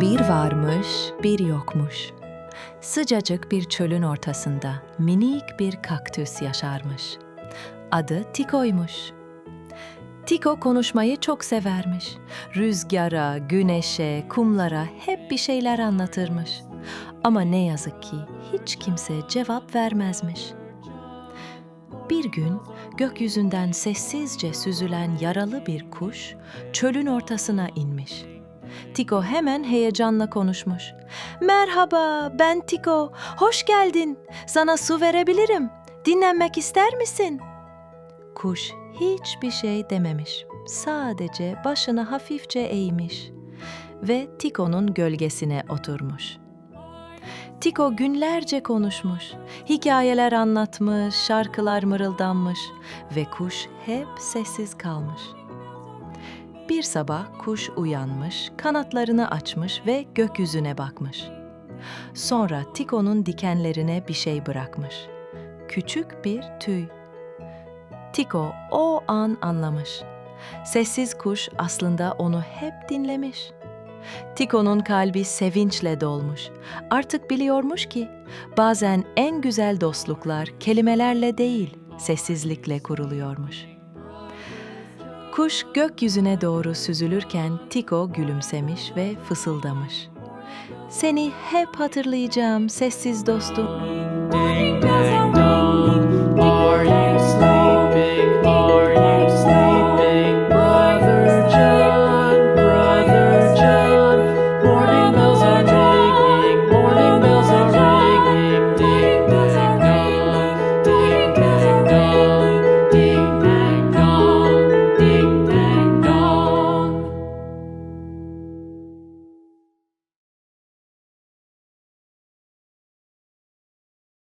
Bir varmış, bir yokmuş. Sıcacık bir çölün ortasında minik bir kaktüs yaşarmış. Adı Tiko'ymuş. Tiko konuşmayı çok severmiş. Rüzgara, güneşe, kumlara hep bir şeyler anlatırmış. Ama ne yazık ki hiç kimse cevap vermezmiş. Bir gün gökyüzünden sessizce süzülen yaralı bir kuş çölün ortasına inmiş. Tiko hemen heyecanla konuşmuş. Merhaba, ben Tiko. Hoş geldin. Sana su verebilirim. Dinlenmek ister misin? Kuş hiçbir şey dememiş. Sadece başını hafifçe eğmiş ve Tiko'nun gölgesine oturmuş. Tiko günlerce konuşmuş, hikayeler anlatmış, şarkılar mırıldanmış ve kuş hep sessiz kalmış. Bir sabah kuş uyanmış, kanatlarını açmış ve gökyüzüne bakmış. Sonra Tiko'nun dikenlerine bir şey bırakmış. Küçük bir tüy. Tiko o an anlamış. Sessiz kuş aslında onu hep dinlemiş. Tiko'nun kalbi sevinçle dolmuş. Artık biliyormuş ki bazen en güzel dostluklar kelimelerle değil, sessizlikle kuruluyormuş. Kuş gökyüzüne doğru süzülürken Tiko gülümsemiş ve fısıldamış. Seni hep hatırlayacağım sessiz dostum. Ding dang dong?